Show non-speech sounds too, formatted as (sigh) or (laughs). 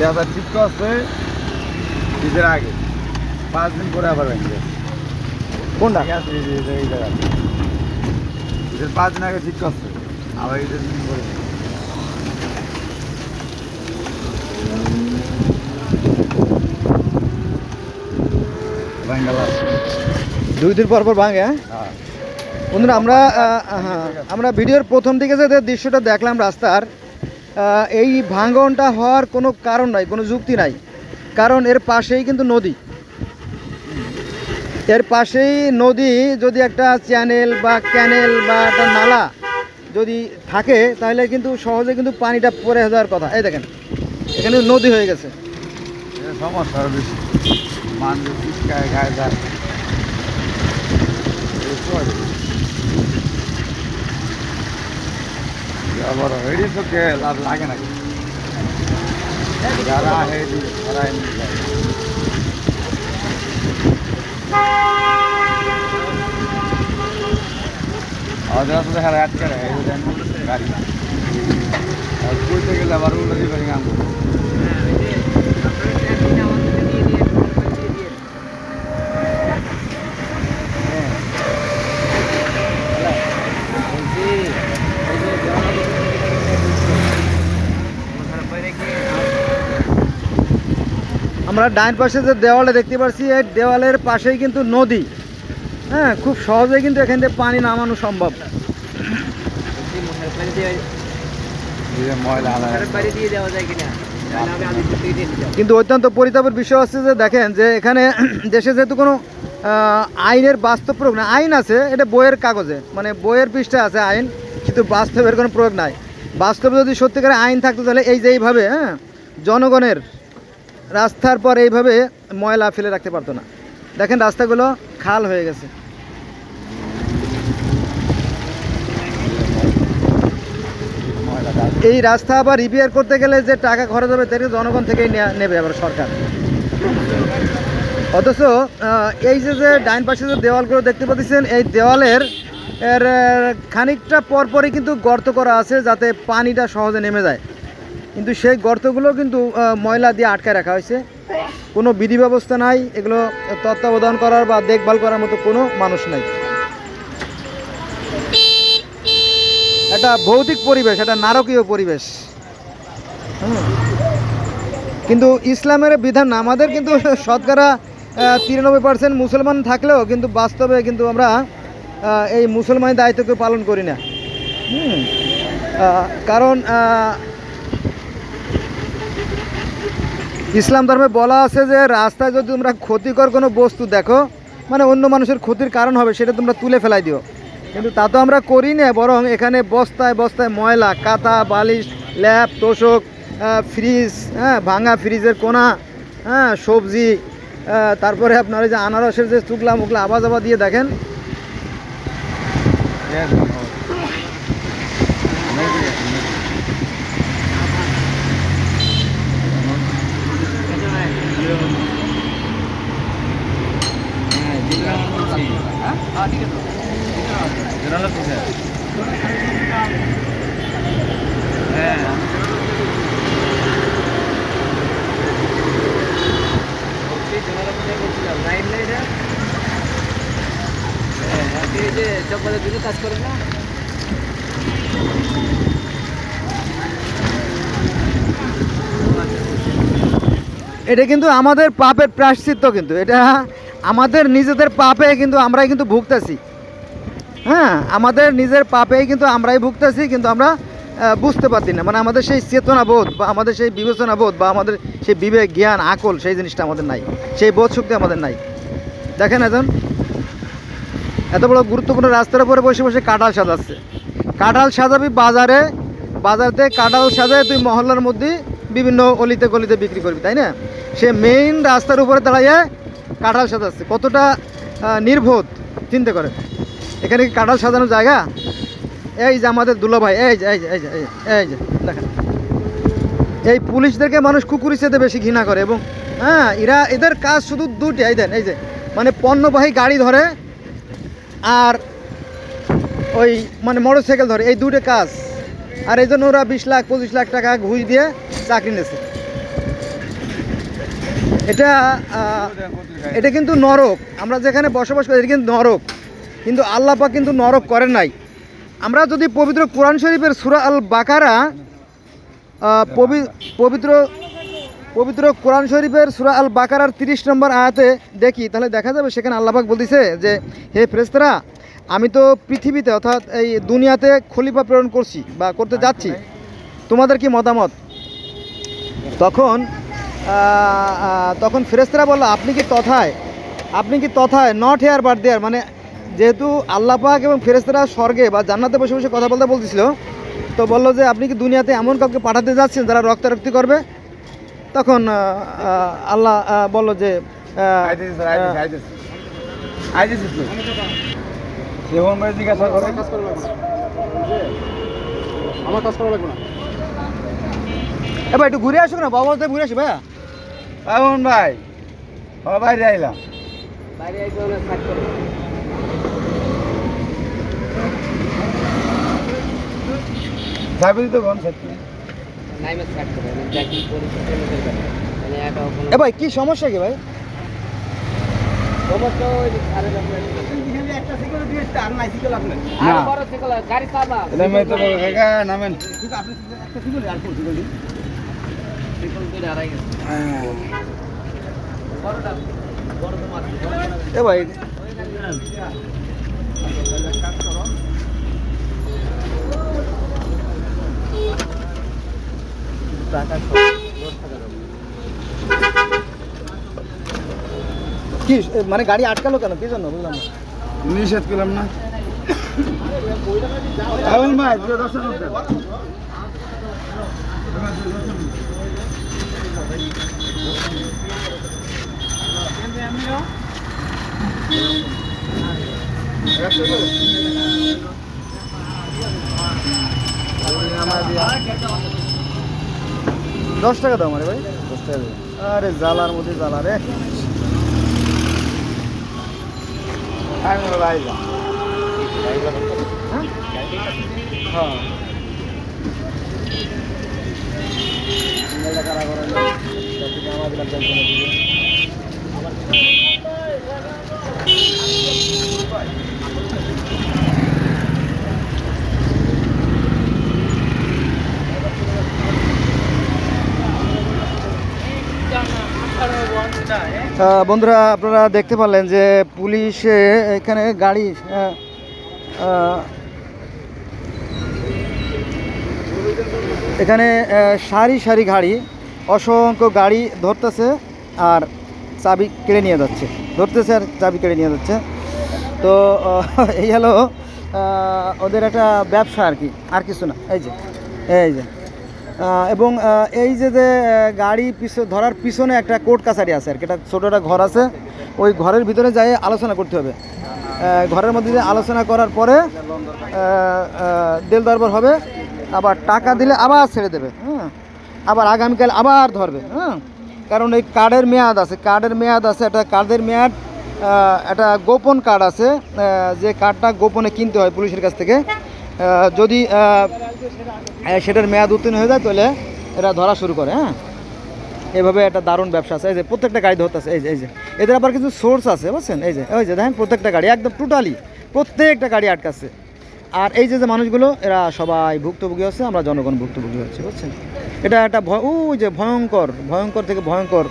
দুই হাজার ঠিক করছে ঈদের আগে। পাঁচ দিন পরে আবার ভেঙে গেছে। কোনটা? এই জায়গা। ঈদের পাঁচ দিন আগে ঠিক করছে আবার ঈদের দিন পরে। দুই দিন পর পর ভাঙে হ্যাঁ? হ্যাঁ। বন্ধুরা আমরা আমরা ভিডিওর প্রথম দিকে যে দৃশ্যটা দেখলাম রাস্তার এই ভাঙনটা হওয়ার কোনো কারণ নাই, কোনো যুক্তি নাই। কারণ এর পাশেই কিন্তু নদী। এর পাশেই নদী যদি একটা চ্যানেল বা ক্যানেল বা একটা নালা যদি থাকে, তাহলে কিন্তু সহজে কিন্তু পানিটা পড়ে যাওয়ার কথা। এই দেখেন, এখানে নদী হয়ে গেছে। সমস্যা মানুষ বুঝতে পারছি। আবার হেডি তো কে, লাভ লাগে নাকি? যারা হেডি তারা এমনি যায়। আমাদের আসলে হেরা আটকে রাখে এই যে গাড়ি। আর কইতে গেলে আবার উল্টো দিবে গান আমরা ডাইন পাশে যে দেওয়ালে দেখতে পাচ্ছি এই দেওয়ালের পাশেই কিন্তু নদী। হ্যাঁ খুব সহজেই কিন্তু এখান থেকে পানি নামানো সম্ভব। কিন্তু অত্যন্ত পরিতাপের বিষয় হচ্ছে যে, দেখেন যে এখানে (clears throat) দেশে যেহেতু কোনো আইনের বাস্তব প্রয়োগ না আইন আছে, এটা বইয়ের কাগজে মানে বইয়ের পৃষ্ঠে আছে আইন, কিন্তু বাস্তবের কোনো প্রয়োগ নাই। বাস্তবে যদি সত্যিকারের আইন থাকতো তাহলে এই যে এইভাবে হ্যাঁ জনগণের রাস্তার পর এইভাবে ময়লা ফেলে রাখতে পারতো না। দেখেন রাস্তাগুলো খাল হয়ে গেছে। এই রাস্তা আবার রিপেয়ার করতে গেলে যে টাকা খরচ হবে সেটা জনগণ থেকেই নেবে আবার সরকার। অথচ এই যে যে ডাইন পাশে যে দেওয়ালগুলো দেখতে পাচ্ছেন, এই দেওয়ালের এর, খানিকটা পরপরই কিন্তু গর্ত করা আছে যাতে পানিটা সহজে নেমে যায়। কিন্তু সেই গর্তগুলো কিন্তু ময়লা দিয়ে আটকায় রাখা হয়েছে। কোনো বিধি ব্যবস্থা নাই, এগুলো তত্ত্বাবধান করার বা দেখভাল করার মতো কোনো মানুষ নাই। একটা ভৌতিক পরিবেশ একটা নারকীয় পরিবেশ। কিন্তু ইসলামের বিধান আমাদের কিন্তু (laughs) শতকরা তিরানব্বই পার্সেন্ট মুসলমান থাকলেও কিন্তু বাস্তবে কিন্তু আমরা এই মুসলমানের দায়িত্বকে পালন করি না। কারণ ইসলাম ধর্মে বলা আছে যে রাস্তায় যদি তোমরা ক্ষতিকর কোনো বস্তু দেখো মানে অন্য মানুষের ক্ষতির কারণ হবে, সেটা তোমরা তুলে ফেলাই দিও। কিন্তু তা তো আমরা করি না, বরং এখানে বস্তায় বস্তায় ময়লা কাতা বালিশ, ল্যাপ, তোষক ফ্রিজ হ্যাঁ ভাঙা ফ্রিজের কোনা হ্যাঁ সবজি তারপরে আপনার ওই যে আনারসের যে চুকলা মুকলা আবাজ আবা দিয়ে দেখেন। কাজ করে না? এটা কিন্তু আমাদের পাপের প্রায়শ্চিত্ত কিন্তু। এটা আমাদের নিজেদের পাপে কিন্তু আমরাই কিন্তু ভুগতেছি। হ্যাঁ আমাদের নিজের পাপেই কিন্তু আমরাই ভুগতেছি, কিন্তু আমরা বুঝতে পারছি না। মানে আমাদের সেই চেতনা বোধ বা আমাদের সেই বিবেচনা বোধ বা আমাদের সেই বিবেক, জ্ঞান, আকল, সেই জিনিসটা আমাদের নাই। সেই বোধ শক্তি আমাদের নাই। দেখেন এখন এত বড় গুরুত্বপূর্ণ রাস্তার উপরে বসে বসে কাঁঠাল সাজাচ্ছে। কাঁঠাল সাজাবি বাজারে বাজারতে কাঁঠাল সাজায় তুই মহল্লার মধ্যে বিভিন্ন অলিতে গলিতে বিক্রি করবি তাই না? সে মেইন রাস্তার উপরে দাঁড়াইয়ে কাঁঠাল সাজাচ্ছে। কতটা নির্বোধ চিন্তা করে এখানে কি কাঁঠাল সাজানোর জায়গা? এই যে আমাদের দুলাভাই এই যে এই যে এই যে এই যে, এই যে দেখেন। এই পুলিশদেরকে মানুষ কুকুরি চেতে বেশি ঘৃণা করে এবং হ্যাঁ এরা এদের কাজ শুধু দুটি এই দেন এই যে মানে পণ্যবাহী গাড়ি ধরে আর ওই মানে মোটর সাইকেল ধরে, এই দুটো কাজ। আর এই জন্য ওরা বিশ লাখ, পঁচিশ লাখ টাকা ঘুষ দিয়ে চাকরি নিয়েছে। এটা এটা কিন্তু নরক। আমরা যেখানে বসবাস করি, এটা কিন্তু নরক। কিন্তু আল্লাহ পাক কিন্তু নরক করেন নাই। আমরা যদি পবিত্র কোরআন শরীফের সুরা আল বাকারা পবি- পবিত্র পবিত্র কোরআন শরীফের সুরা আল বাকারার তিরিশ নম্বর আয়াতে দেখি, তাহলে দেখা যাবে সেখানে আল্লাহ পাক বলতেছে যে, হে ফেরেস্তারা আমি তো পৃথিবীতে অর্থাৎ এই দুনিয়াতে খলিফা প্রেরণ করছি বা করতে যাচ্ছি। তোমাদের কি মতামত? তখন তখন ফেরেস্তারা বলল, আপনি কি তথায়? আপনি কি তথায়? নট হেয়ার বাট দেয়ার মানে যেহেতু আল্লাহ পাক এবং ফেরেস্তারা স্বর্গে বা জান্নাতে বসে বসে কথা বলতে বলতেছিল, তো বলল যে, আপনি কি দুনিয়াতে এমন কাউকে পাঠাতে যাচ্ছেন যারা রক্তারক্তি করবে? তখন আল্লাহ বলল যে আমার কাজ করা লাগবে না। এবার একটু ঘুরে আসুক না বাবা বলতে ঘুরে আসি ভাইয়া। এমন ভাই ও বাইরে আইলাম। যাবি তো কোন সত্যি এ ভাই কি সমস্যা কি ভাই? সমস্যা ওই যে টাকা। কি মানে গাড়ি আটকালো কেন? কি জন্য? বুঝলাম না। নিষেধ করলাম না। এমন টাকা দাম আরে ভাই। দশ টাকা আরে জ্বালার মধ্যে জ্বালা রে। হ্যাঁ। বললাম, আইলাম। হ্যাঁ বন্ধুরা, আপনারা দেখতে পারলেন যে পুলিশে এখানে গাড়ি এখানে সারি সারি গাড়ি, অসংখ্য গাড়ি ধরতেছে আর চাবি কেড়ে নিয়ে যাচ্ছে। ধরতেছে আর চাবি কেড়ে নিয়ে যাচ্ছে। তো এই হলো ওদের একটা ব্যবসা আর কি, আর কিছু না। এই যে এই যে। এবং এই যে যে গাড়ি পিছনে, ধরার পিছনে একটা কোর্ট কাছারি আছে আর কি। একটা ছোটো একটা ঘর আছে। ওই ঘরের ভিতরে যাই আলোচনা করতে হবে। ঘরের মধ্যে দিয়ে আলোচনা করার পরে দেল দরবার হবে। আবার টাকা দিলে আবার ছেড়ে দেবে। হ্যাঁ? আবার আগামীকাল আবার ধরবে। হ্যাঁ? কারণ এই কার্ডের মেয়াদ আছে। কার্ডের মেয়াদ আছে। একটা কার্ডের মেয়াদ একটা গোপন কার্ড আছে। যে কার্ডটা গোপনে কিনতে হয় পুলিশের কাছ থেকে। যদি সেটার মেয়াদ উত্তীর্ণ হয়ে যায়, তাহলে এরা ধরা শুরু করে হ্যাঁ? এভাবে একটা দারুণ ব্যবসা আছে। এই যে প্রত্যেকটা গাড়ি ধরতেছে, এই যে এই যে। এদের আবার কিছু সোর্স আছে, বুঝছেন? এই যে, ওই যে দেখেন প্রত্যেকটা গাড়ি, একদম টোটালি প্রত্যেকটা গাড়ি আটকাচ্ছে। আর এই যে যে মানুষগুলো, এরা সবাই ভুক্তভোগী হচ্ছে, আমরা জনগণ ভুক্তভোগী হচ্ছে, বুঝছেন? এটা একটা ওই যে ভয়ঙ্কর ভয়ঙ্কর থেকে ভয়ঙ্কর